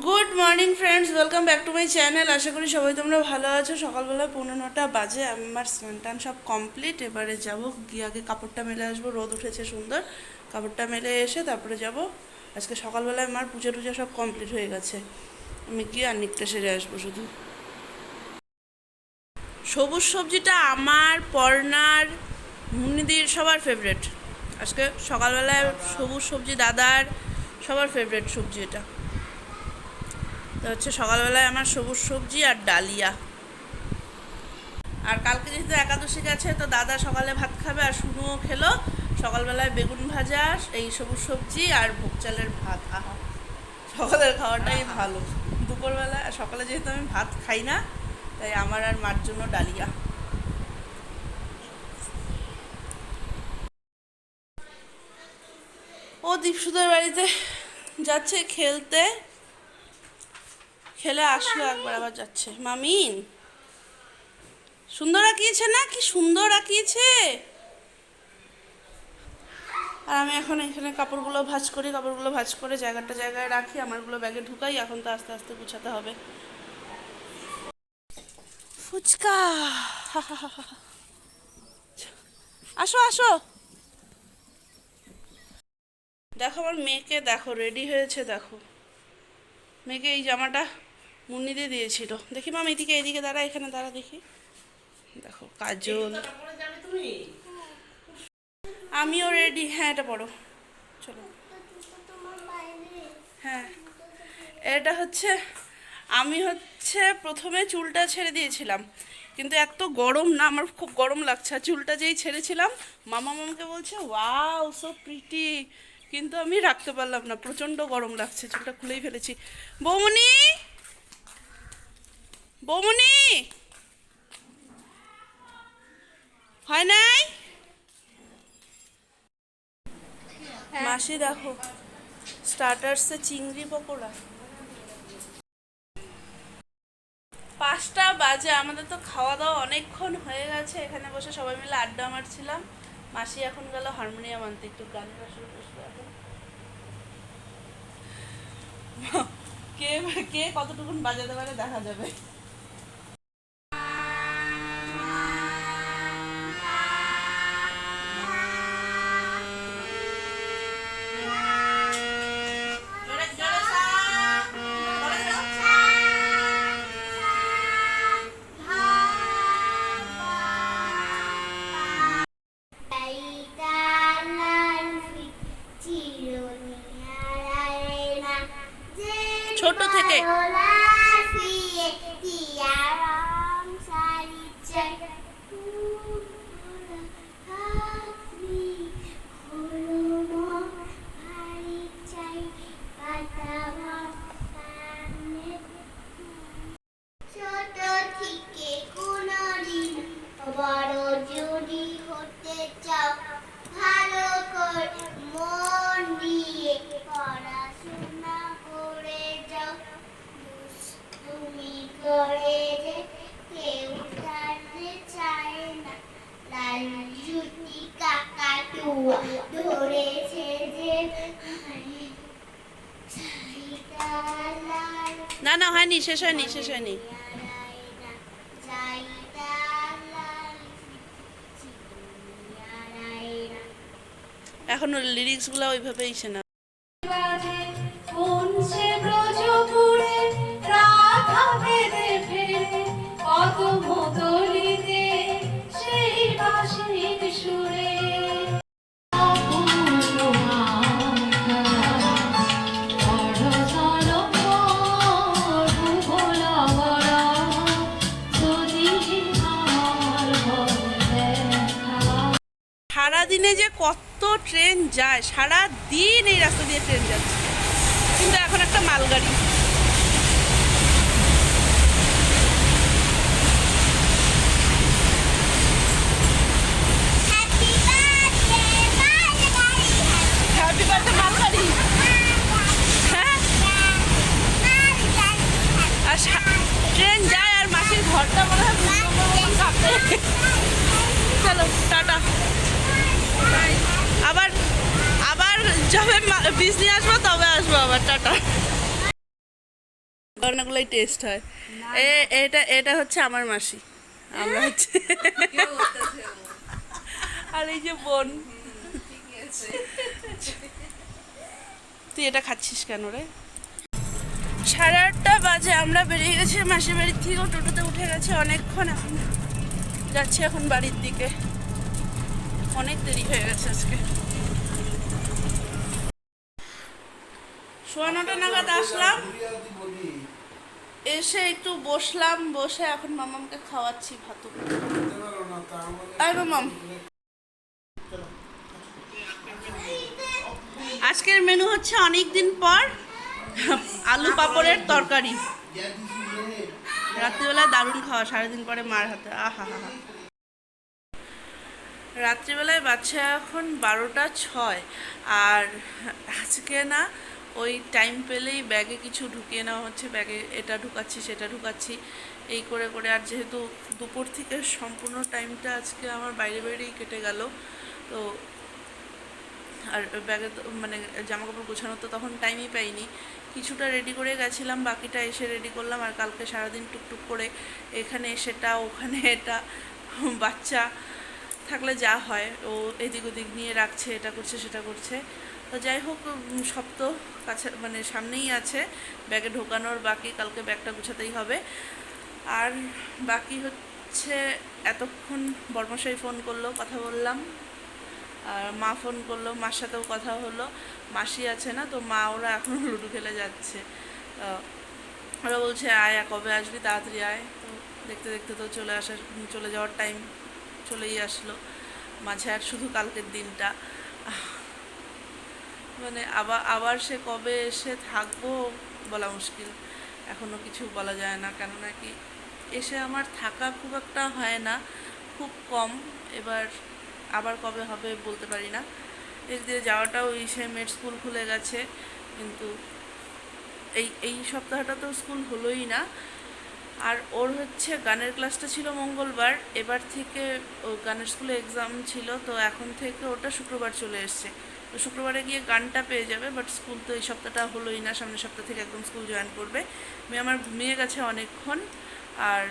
Good morning friends welcome back to my channel আশা করি সবাই তোমরা ভালো আছো। সকালবেলা পৌনে নটা বাজে। আমার স্নান টান সব কমপ্লিট এবারে যাব। গিয়ে আগে কাপড়টা মেলে আসব। রোদ উঠেছে সুন্দর। কাপড়টা মেলে এসে তারপরে যাব। আজকে সকালবেলায় আমার পুজো টুজো সব কমপ্লিট হয়ে গেছে। আমি গিয়ে আর নিকটা সেরে আসব শুধু। সবুজ সবজিটা আমার, পর্নার, মুন্নিদির সবার ফেভারেট আজকে সকালবেলায় সবুজ সবজি দাদার সবার ফেভারেট সবজি এটা। তো হচ্ছে সকালবেলায় আমার সবুজ সবজি আর ডালিয়া। আর কালকে যেহেতু একাদশী গেছে তো দাদা সকালে ভাত খাবে আর শুনুও খেলো। সকালবেলায় বেগুন ভাজা এই সবুজ সবজি আর ভোগ চালের ভাত। আহা সকালের খাওয়াটাই ভালো। দুপুরবেলা আর সকালে যেহেতু আমি ভাত খাই না তাই আমার আর মার জন্য ডালিয়া। ও দীপসুদের বাড়িতে যাচ্ছে খেলতে। খেলে আসলো একবার আবার যাচ্ছে। মামিন সুন্দর আঁকিয়েছে না? কি সুন্দর আঁকিয়েছে! আর আমি এখন এখানে কাপড়গুলো ভাঁজ করি কাপড়গুলো ভাঁজ করে জায়গাটা জায়গায় রাখি আমারগুলো ব্যাগে ঢুকাই এখন তো আস্তে আস্তে গুছাতে হবে। ফুচকা! আসো আসো! দেখো আমার মেয়েকে দেখো রেডি হয়েছে দেখো। মেয়েকে এই জামাটা মুন্নি দিয়ে দিয়েছিল। দেখি মাম এদিকে এদিকে দাঁড়া, এখানে দাঁড়া দেখি। দেখো, কাজল। আমিও রেডি হ্যাঁ এটা পড়ো। চলো। হ্যাঁ। এটা হচ্ছে, আমি হচ্ছে প্রথমে চুলটা ছেড়ে দিয়েছিলাম। কিন্তু এত গরম না, আমার খুব গরম লাগছে। আর চুলটা যেই ছেড়েছিলাম, মামা মামাকে বলছে, ওয়াও সো প্রিটি কিন্তু আমি রাখতে পারলাম না। প্রচণ্ড গরম লাগছে, চুলটা খুলেই ফেলেছি। বৌমনি! বৌমনি? হয় নাই? মাসি দেখো স্টার্টার্সে চিংড়ি পকোড়া। পাঁচটা বাজে আমাদের তো খাওয়া দাওয়া অনেকক্ষণ হয়ে গেছে এখানে বসে সবাই মিলে আড্ডা মারছিলাম। মাসি এখন গেল হারমোনিয়াম আনতে একটু গান শুরু এখন। কে কে কতটুকুন বাজাতে পারে দেখা যাবে। ছোট থেকে। ধরেছে যে না না হয়নি শেষ হয়নি শেষ হয়নি। এখনও লিরিক্সগুলো ওইভাবেই শোনা কত সেই সুরে সারাদিনে যে কত ট্রেন যায় সারা দিন এই রাস্তা দিয়ে ট্রেন যাচ্ছে। কিন্তু এখন একটা মালগাড়ি হ্যাপি বার্থডে মালগাড়ি হ্যাঁ আর সা- ট্রেন যায় আর মাসির ঘরটা মনে হয় ভূমিকম্পের মতন কাঁপে। চলো টাটা আবার আবার যবে বীজ নিয়ে আসব তবে আসব আবার টাটা। রান্নাগুলোই টেস্ট হয়। এ এটা এটা হচ্ছে আমার মাসি। আমরা হচ্ছে আর এই যে বোন। তুই এটা খাচ্ছিস কেন রে? সাড়ে আটটা বাজে আমরা বেরিয়ে গেছি মাসির বাড়ির থেকেও টোটোতে উঠে গেছে অনেকক্ষণ এখন। যাচ্ছি এখন বাড়ির দিকে। অনেক দেরি হয়ে গেছে আজকে। সোয়া নটা নাগাদ আসলাম। এসে একটু বসলাম, বসে এখন মামামকে খাওয়াচ্ছি ভাতু আয় মামাম। আজকের মেনু হচ্ছে অনেক দিন পর আলু পাপড়ের তরকারি। রাত্রিবেলায় দারুণ খাওয়া, সারাদিন পরে মার হাতে, আহা হা হা। রাত্রিবেলায় বাচ্চা এখন বারোটা ছয়, আর আজকে না ওই টাইম পেলেই ব্যাগে কিছু ঢুকিয়ে নেওয়া হচ্ছে ব্যাগে এটা ঢুকাচ্ছি, সেটা ঢুকাচ্ছি। এই করে করে আর যেহেতু দুপুর থেকে সম্পূর্ণ টাইমটা আজকে আমার বাইরে বাইরেই কেটে গেল, তো আর ব্যাগে তো মানে জামা কাপড় গোছানো তো তখন টাইমই পাইনি। কিছুটা রেডি করে গেছিলাম, বাকিটা এসে রেডি করলাম আর কালকে সারাদিন টুকটুক করে এখানে সেটা, ওখানে এটা, বাচ্চা থাকলে যা হয়, ও এদিক ওদিক নিয়ে রাখছে, এটা করছে, সেটা করছে। তো যাই হোক তো কাছে মানে সামনেই আছে। ব্যাগে ঢোকানোর বাকি, কালকে ব্যাগটা গুছাতেই হবে। আর বাকি হচ্ছে, এতক্ষণ বর্মশাই ফোন করল, কথা বললাম। আর মা ফোন করল, মার সাথেও কথা হলো। মাসি আছে না, তো মা ওরা এখনও লুডু খেলে যাচ্ছে। ওরা বলছে, আয় কবে আসবি? তাড়াতাড়ি আয়। তো দেখতে দেখতে তো চলে আসার, চলে যাওয়ার টাইম চলেই আসলো। মাঝে আর শুধু কালকের দিনটা। মানে আবার আবার সে কবে এসে থাকব বলা মুশকিল। এখনও কিছু বলা যায় না, কেননা কি এসে আমার থাকা খুব একটা হয় না, খুব কম। এবার আবার কবে হবে বলতে পারি না। এর দিয়ে যাওয়াটাও এই সে মেয়ের স্কুল খুলে গেছে, কিন্তু এই এই সপ্তাহটা তো স্কুল হলোই না। আর ওর হচ্ছে গানের ক্লাসটা ছিল মঙ্গলবার, এবার থেকে ও গানের স্কুলে এক্সাম ছিল, তো এখন থেকে ওটা শুক্রবার চলে এসছে। তো শুক্রবারে গিয়ে গানটা পেয়ে যাবে বাট স্কুল তো এই সপ্তাহটা হলোই না, সামনের সপ্তাহ থেকে একদম স্কুল জয়েন করবে। মেয়ে আমার ঘুমিয়ে গেছে অনেকক্ষণ, আর